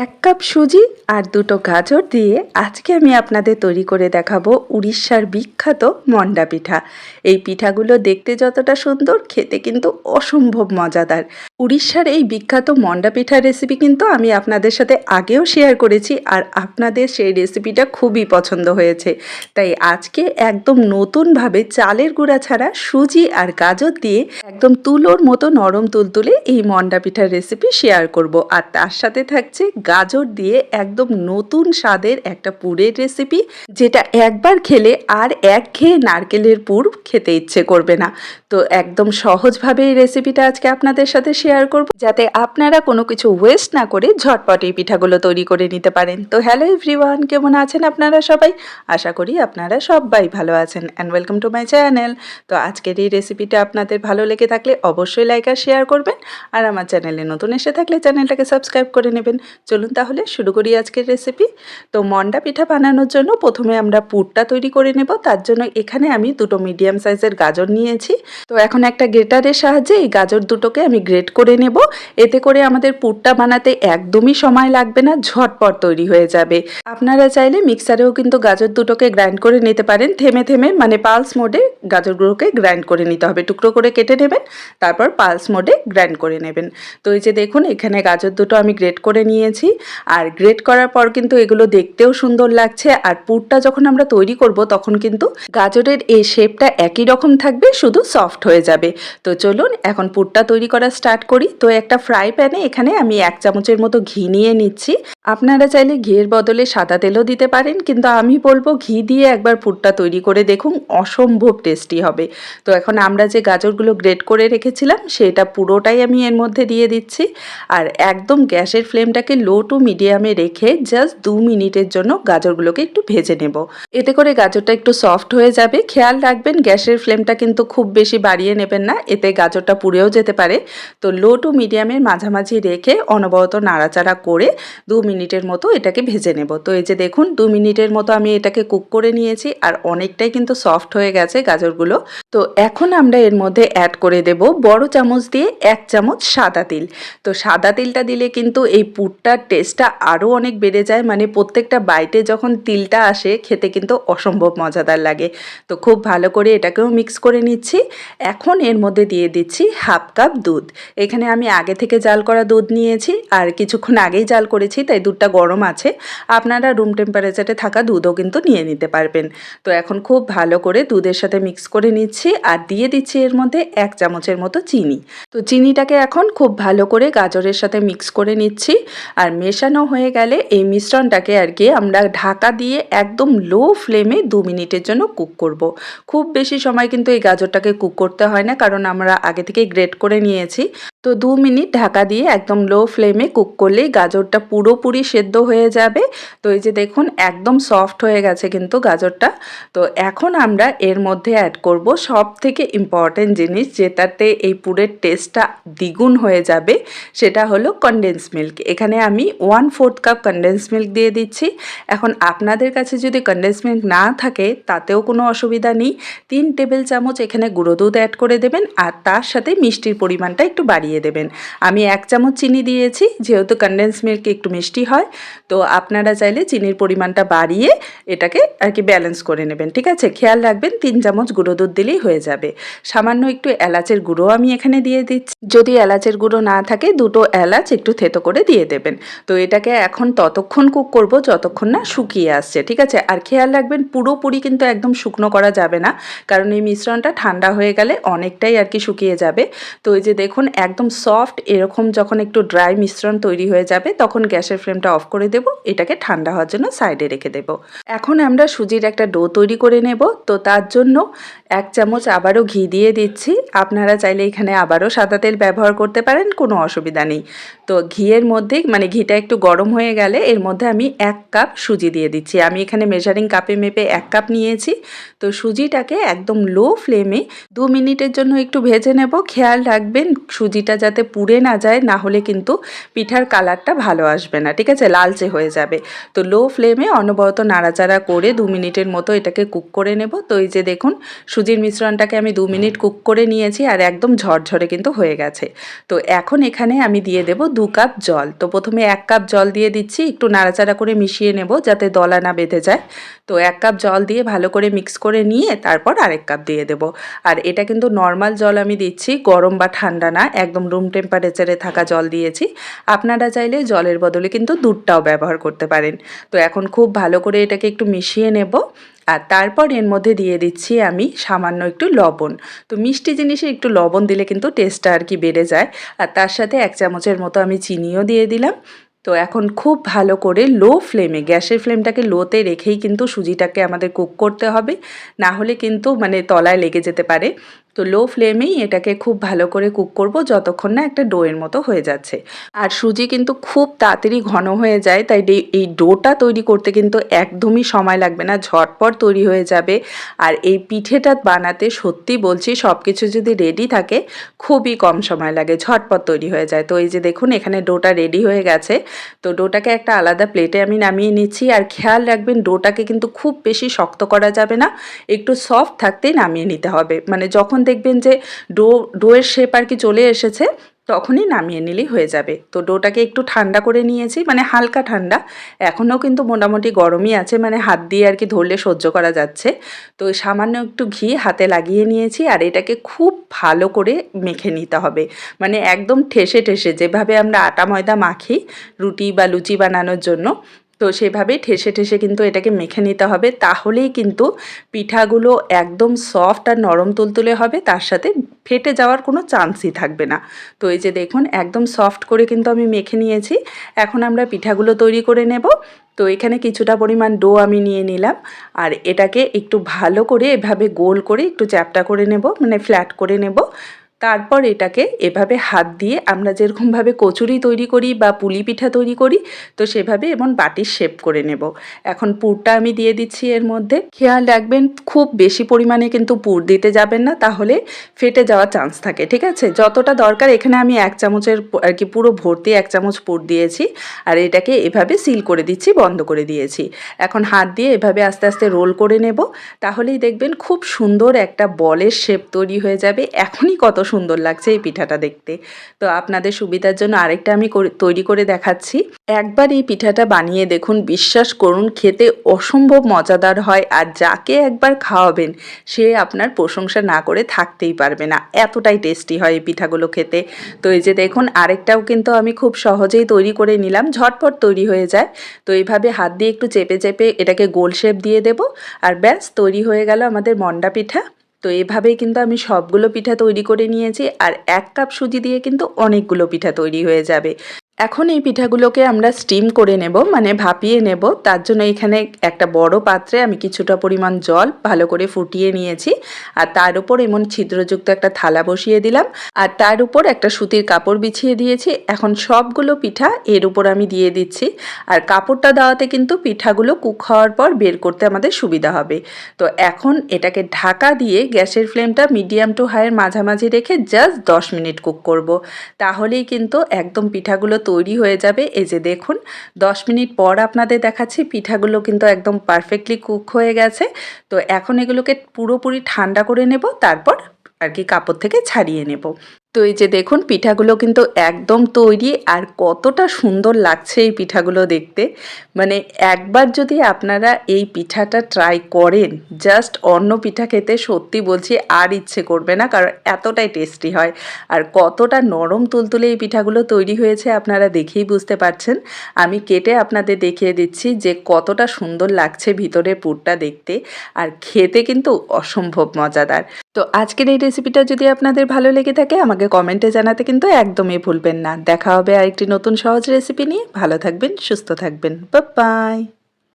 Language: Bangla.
এক কাপ সুজি আর দুটো গাজর দিয়ে আজকে আমি আপনাদের তৈরি করে দেখাবো উড়িষ্যার বিখ্যাত মন্ডা পিঠা। এই পিঠাগুলো দেখতে যতটা সুন্দর, খেতে কিন্তু অসম্ভব মজাদার। উড়িষ্যার এই বিখ্যাত মন্ডা পিঠার রেসিপি কিন্তু আমি আপনাদের সাথে আগেও শেয়ার করেছি আর আপনাদের সেই রেসিপিটা খুবই পছন্দ হয়েছে। তাই আজকে একদম নতুনভাবে চালের গুঁড়া ছাড়া সুজি আর গাজর দিয়ে একদম তুলোর মতো নরম তুলতুলে এই মন্ডা পিঠার রেসিপি শেয়ার করব। আর তার সাথে থাকছে গাজর দিয়ে একদম নতুন স্বাদের একটা পুরের রেসিপি যেটা একবার খেলে আর এক খেয়ে নারকেলের পুর খেতে ইচ্ছে করবে না। তো একদম সহজভাবে এই রেসিপিটা আজকে আপনাদের সাথে শেয়ার করব, যাতে আপনারা কোনো কিছু ওয়েস্ট না করে ঝটপট এই পিঠাগুলো তৈরি করে নিতে পারেন। তো হ্যালো এভরিওয়ান কেমন আছেন আপনারা সবাই? আশা করি আপনারা সবাই ভালো আছেন and welcome to my channel তো আজকের এই রেসিপিটা আপনাদের ভালো লেগে থাকলে অবশ্যই লাইক আর শেয়ার করবেন। আর আমার চ্যানেলে নতুন এসে থাকলে চ্যানেলটাকে সাবস্ক্রাইব করে নেবেন। চলুন তাহলে শুরু করি আজকের রেসিপি তো মন্ডা পিঠা বানানোর জন্য প্রথমে আমরা পুরটা তৈরি করে নেব। তার জন্য এখানে আমি দুটো মিডিয়াম সাইজের গাজর নিয়েছি। তো এখন একটা গ্রেটারের সাহায্যে এই গাজর দুটোকে আমি গ্রেট করে নেব। এতে করে আমাদের পুরটা বানাতে একদমই সময় লাগবে না, ঝটপট তৈরি হয়ে যাবে। আপনারা চাইলে মিক্সারেও কিন্তু গাজর দুটোকে গ্রাইন্ড করে নিতে পারেন। থেমে থেমে মানে পালস মোডে গাজরগুলোকে গ্রাইন্ড করে নিতে হবে। টুকরো করে কেটে নেবেন, তারপর পালস মোডে গ্রাইন্ড করে নেবেন। তো এই যে দেখুন, এখানে গাজর দুটো আমি গ্রেট করে নিয়েছি। আর গ্রেট করার পর কিন্তু এগুলো দেখতেও সুন্দর লাগছে। আর পুরটা যখন আমরা তৈরি করব, তখন কিন্তু গাজরের এই শেপটা একই রকম থাকবে, শুধু সফট হয়ে যাবে। তো চলুন, এখন পুরটা তৈরি করা স্টার্ট করি। তো একটা ফ্রাই প্যানে এখানে আমি এক চামচের মতো ঘি নিয়ে নিচ্ছি। আপনারা চাইলে ঘিয়ের বদলে সাদা তেলও দিতে পারেন, কিন্তু আমি বলব ঘি দিয়ে একবার পুরটা তৈরি করে দেখুন, অসম্ভব টেস্টি হবে। তো এখন আমরা যে গাজরগুলো গ্রেট করে রেখেছিলাম, সেটা পুরোটাই আমি এর মধ্যে দিয়ে দিচ্ছি। আর একদম গ্যাসের ফ্লেমটাকে লো টু মিডিয়ামে রেখে জাস্ট দু মিনিটের জন্য গাজরগুলোকে একটু ভেজে নেব। এতে করে গাজরটা একটু সফট হয়ে যাবে। খেয়াল রাখবেন, গ্যাসের ফ্লেমটা কিন্তু খুব বেশি বাড়িয়ে নেবেন না, এতে গাজরটা পুড়েও যেতে পারে। তো লো টু মিডিয়ামের মাঝামাঝি রেখে অনবরত নাড়াচাড়া করে দু মিনিটের মতো এটাকে ভেজে নেব। তো এই যে দেখুন, দু মিনিটের মতো আমি এটাকে কুক করে নিয়েছি আর অনেকটাই কিন্তু সফট হয়ে গেছে গাজরগুলো। তো এখন আমরা এর মধ্যে অ্যাড করে দেব বড় চামচ দিয়ে এক চামচ সাদা তিল। তো সাদা তিলটা দিলে কিন্তু এই পুরটার টেস্টটা আরও অনেক বেড়ে যায়। মানে প্রত্যেকটা বাইটে যখন তিলটা আসে, খেতে কিন্তু অসম্ভব মজাদার লাগে। তো খুব ভালো করে এটাকেও মিক্স করে নিচ্ছি। এখন এর মধ্যে দিয়ে দিচ্ছি হাফ কাপ দুধ। এখানে আমি আগে থেকে জাল করা দুধ নিয়েছি আর কিছুক্ষণ আগেই জাল করেছি, তাই দুধটা গরম আছে, আপনারা রুম টেম্পারেচারে থাকা দুধও কিন্তু নিয়ে নিতে পারবেন। তো এখন খুব ভালো করে দুধের সাথে মিক্স করে নিচ্ছি আর দিয়ে দিচ্ছি এর মধ্যে এক চামচের মতো চিনি। তো চিনিটাকে এখন খুব ভালো করে গাজরের সাথে মিক্স করে নিচ্ছি আর মেশানো হয়ে গেলে এই মিশ্রণটাকে আর কি আমরা ঢাকা দিয়ে একদম লো ফ্লেমে দু মিনিটের জন্য কুক করব। খুব বেশি সময় কিন্তু এই গাজরটাকে কুক করতে হয় না, কারণ আমরা আগে থেকেই গ্রেট করে নিয়েছি। তো দু মিনিট ঢাকা দিয়ে একদম লো ফ্লেমে কুক করলেই গাজরটা পুরোপুরি সেদ্ধ হয়ে যাবে। তো এই যে দেখুন, একদম সফট হয়ে গেছে কিন্তু গাজরটা। তো এখন আমরা এর মধ্যে অ্যাড করব সব থেকে ইম্পর্টেন্ট জিনিস যেটাতে এই পুরের টেস্টটা দ্বিগুণ হয়ে যাবে, সেটা হলো কনডেন্স মিল্ক এখানে আমি one fourth cup condense milk দিয়ে দিচ্ছি। এখন আপনাদের কাছে যদি কনডেন্স মিল্ক না থাকে, তাতেও কোনো অসুবিধা নেই। তিন টেবিল চামচ এখানে গুঁড়ো দুধ অ্যাড করে দেবেন, আর তার সাথে মিষ্টির পরিমাণটা একটু বাড়িয়ে দেবেন। আমি এক চামচ চিনি দিয়েছি, যেহেতু কনডেন্স মিল্ক একটু মিষ্টি হয়, তো আপনারা চাইলে চিনির পরিমাণটা বাড়িয়ে এটাকে আর কি ব্যালেন্স করে নেবেন, ঠিক আছে? খেয়াল রাখবেন, তিন চামচ গুঁড়ো দুধ দিলেই হয়ে যাবে। সামান্য একটু এলাচের গুঁড়ো আমি এখানে দিয়ে দিচ্ছি। যদি এলাচের গুঁড়ো না থাকে, দুটো এলাচ একটু থেতো করে দিয়ে দেবেন। তো এটাকে এখন ততক্ষণ কুক করব, যতক্ষণ না শুকিয়ে আসছে, ঠিক আছে? আর খেয়াল রাখবেন, পুরোপুরি কিন্তু একদম শুকনো করা যাবে না, কারণ এই মিশ্রণটা ঠান্ডা হয়ে গেলে অনেকটাই আর কি শুকিয়ে যাবে। তো এই যে দেখুন, একদম সফট এরকম যখন একটু ড্রাই মিশ্রণ তৈরি হয়ে যাবে, তখন গ্যাসের ফ্লেমটা অফ করে দেব, এটাকে ঠান্ডা হওয়ার জন্য সাইডে রেখে দেব। এখন আমরা সুজির একটা ডো তৈরি করে নেব, তো তার জন্য এক চামচ আবারও ঘি দিয়ে দিচ্ছি। আপনারা চাইলে এখানে আবারও সাদা তেল ব্যবহার করতে পারেন, কোনো অসুবিধা নেই। তো ঘিয়ের মধ্যে মানে ঘিটা একটু গরম হয়ে গেলে, এর মধ্যে আমি এক কাপ সুজি দিয়ে দিচ্ছি। আমি এখানে মেজারিং কাপে মেপে এক কাপ নিয়েছি। তো সুজিটাকে একদম লো ফ্লেমে দু মিনিটের জন্য একটু ভেজে নেব। খেয়াল রাখবেন, সুজিটা যাতে পুড়ে না যায়, না হলে কিন্তু পিঠার কালারটা ভালো আসবে না, ঠিক আছে? লালচে হয়ে যাবে। তো লো ফ্লেমে অনবরত নাড়াচাড়া করে দু মিনিটের মতো এটাকে কুক করে নেব। তো এই যে দেখুন, সুজির মিশ্রণটাকে আমি দু মিনিট কুক করে নিয়েছি আর একদম ঝরঝরে কিন্তু হয়ে গেছে। তো এখন এখানে আমি দিয়ে দেব দু কাপ জল। তো প্রথমে এক কাপ জল দিয়ে দিচ্ছি, একটু নাড়াচাড়া করে মিশিয়ে নেব যাতে দলা না বেঁধে যায়। তো এক কাপ জল দিয়ে ভালো করে মিক্স করে নিয়ে তারপর আরেক কাপ দিয়ে দেব। আর এটা কিন্তু নর্মাল জল আমি দিচ্ছি, গরম বা ঠান্ডা না, একদম রুম টেম্পারেচারে থাকা জল দিয়েছি। আপনারা চাইলে জলের বদলে কিন্তু দুধটাও ব্যবহার করতে পারেন। তো এখন খুব ভালো করে এটাকে একটু মিশিয়ে নেব। আর তারপর এর মধ্যে দিয়ে দিচ্ছি আমি সামান্য একটু লবণ। তো মিষ্টি জিনিসে একটু লবণ দিলে কিন্তু টেস্টটা আর কি বেড়ে যায়। আর তার সাথে এক চামচের মতো আমি চিনিও দিয়ে দিলাম। তো এখন খুব ভালো করে লো ফ্লেমে গ্যাসের ফ্লেমটাকে লোতে রেখেই কিন্তু সুজিটাকে আমাদের কুক করতে হবে। না হলে কিন্তু মানে তলায় লেগে যেতে পারে। তো লো ফ্লেমেই এটাকে খুব ভালো করে কুক করব যতক্ষণ না একটা ডোয়ের মতো হয়ে যাচ্ছে। আর সুজি কিন্তু খুব তাড়াতাড়ি ঘন হয়ে যায়, তাই এই ডোটা তৈরি করতে কিন্তু একদমই সময় লাগবে না, ঝটপট তৈরি হয়ে যাবে। আর এই পিঠেটা বানাতে সত্যি বলছি সব কিছু যদি রেডি থাকে, খুবই কম সময় লাগে, ঝটপট তৈরি হয়ে যায়। তো এই যে দেখুন, এখানে ডোটা রেডি হয়ে গেছে। তো ডোটাকে একটা আলাদা প্লেটে আমি নামিয়ে নিচ্ছি। আর খেয়াল রাখবেন ডোটাকে কিন্তু খুব বেশি শক্ত করা যাবে না, একটু সফট থাকতেই নামিয়ে নিতে হবে। মানে যখন দেখবেন যে ডো, ডোয়ের শেপ আর কি চলে এসেছে, তখনই নামিয়ে নিলেই হয়ে যাবে। তো ডোটাকে একটু ঠান্ডা করে নিয়েছি মানে হালকা ঠান্ডা। এখনও কিন্তু মোটামুটি গরমই আছে মানে হাত দিয়ে আর কি ধরলে সহ্য করা যাচ্ছে। তো সামান্য একটু ঘি হাতে লাগিয়ে নিয়েছি, আর এটাকে খুব ভালো করে মেখে নিতে হবে। মানে একদম ঠেসে ঠেসে, যেভাবে আমরা আটা ময়দা মাখি, রুটি বা লুচি বানানোর জন্য তো সেভাবেই ঠেসে ঠেসে কিন্তু এটাকে মেখে নিতে হবে। তাহলেই কিন্তু পিঠাগুলো একদম সফট আর নরম তুলতুলে হবে, তার সাথে ফেটে যাওয়ার কোনো চান্সই থাকবে না। তো এই যে দেখুন, একদম সফট করে কিন্তু আমি মেখে নিয়েছি। এখন আমরা পিঠাগুলো তৈরি করে নেব। তো এখানে কিছুটা পরিমাণ ডো আমি নিয়ে নিলাম। আর এটাকে একটু ভালো করে এভাবে গোল করে একটু চ্যাপটা করে নেব মানে ফ্ল্যাট করে নেব। তারপর এটাকে এভাবে হাত দিয়ে আমরা যেরকমভাবে কচুরি তৈরি করি বা পুলি পিঠা তৈরি করি, তো সেভাবে এবং বাটির শেপ করে নেব। এখন পুরটা আমি দিয়ে দিচ্ছি এর মধ্যে। খেয়াল রাখবেন, খুব বেশি পরিমাণে কিন্তু পুর দিতে যাবেন না, তাহলে ফেটে যাওয়ার চান্স থাকে, ঠিক আছে? যতটা দরকার, এখানে আমি এক চামচের আর কি পুরো ভর্তি এক চামচ পুর দিয়েছি, আর এটাকে এভাবে সিল করে দিচ্ছি, বন্ধ করে দিয়েছি। এখন হাত দিয়ে এভাবে আস্তে আস্তে রোল করে নেব, তাহলেই দেখবেন খুব সুন্দর একটা বলের শেপ তৈরি হয়ে যাবে। এখনই কত সুন্দর লাগছে এই পিঠাটা দেখতে। তো আপনাদের সুবিধার জন্য আরেকটা আমি তৈরি করে দেখাচ্ছি। একবার এই পিঠাটা বানিয়ে দেখুন, বিশ্বাস করুন, খেতে অসম্ভব মজাদার হয় আর যাকে একবার খাওয়াবেন, সে আপনার প্রশংসা না করে থাকতেই পারবে না। এতটাই টেস্টি হয় এই পিঠাগুলো খেতে। তো এই যে দেখুন, আরেকটাও কিন্তু আমি খুব সহজেই তৈরি করে নিলাম, ঝটপট তৈরি হয়ে যায়। তো এইভাবে হাত দিয়ে একটু চেপে চেপে এটাকে গোল শেপ দিয়ে দেব, আর ব্যাস তৈরি হয়ে গেল আমাদের মন্ডা পিঠা। তো এভাবেই কিন্তু আমি সবগুলো পিঠা তৈরি করে নিয়েছি আর এক কাপ সুজি দিয়ে কিন্তু অনেকগুলো পিঠা তৈরি হয়ে যাবে। এখন এই পিঠাগুলোকে আমরা স্টিম করে নেব মানে ভাপিয়ে নেব। তার জন্য এখানে একটা বড় পাত্রে আমি কিছুটা পরিমাণ জল ভালো করে ফুটিয়ে নিয়েছি। আর তার উপর এমন ছিদ্রযুক্ত একটা থালা বসিয়ে দিলাম। আর তার উপর একটা সুতির কাপড় বিছিয়ে দিয়েছি। এখন সবগুলো পিঠা এর উপর আমি দিয়ে দিচ্ছি। আর কাপড়টা দেওয়াতে কিন্তু পিঠাগুলো কুক হওয়ার পর বের করতে আমাদের সুবিধা হবে। তো এখন এটাকে ঢাকা দিয়ে গ্যাসের ফ্লেমটা মিডিয়াম টু হাইয়ের মাঝামাঝি রেখে জাস্ট দশ মিনিট কুক করব। তাহলেই কিন্তু একদম পিঠাগুলো তৈরি হয়ে যাবে। এই যে দেখুন, দশ মিনিট পর আপনাদের দেখাচ্ছি, পিঠাগুলো কিন্তু একদম পারফেক্টলি কুক হয়ে গেছে। তো এখন এগুলোকে পুরোপুরি ঠান্ডা করে নেব, তারপর আর কি কাপড় থেকে ছাড়িয়ে নেব। তো এই যে দেখুন, পিঠাগুলো কিন্তু একদম তৈরি আর কতটা সুন্দর লাগছে এই পিঠাগুলো দেখতে। মানে একবার যদি আপনারা এই পিঠাটা ট্রাই করেন জাস্ট অন্য পিঠা খেতে সত্যি বলছি আর ইচ্ছে করবে না, কারণ এতটাই টেস্টি হয়। আর কতটা নরম তুলতুলে এই পিঠাগুলো তৈরি হয়েছে আপনারা দেখেই বুঝতে পারছেন। আমি কেটে আপনাদের দেখিয়ে দিচ্ছি যে কতটা সুন্দর লাগছে ভিতরে পুরটা দেখতে, আর খেতে কিন্তু অসম্ভব মজাদার। তো আজকের এই রেসিপিটা যদি আপনাদের ভালো লেগে থাকে আমাকে কমেন্টে জানাতে কিন্তু একদমই ভুলবেন না। দেখা হবে আরেকটি নতুন সহজ রেসিপি নিয়ে। ভালো থাকবেন, সুস্থ থাকবেন। বাই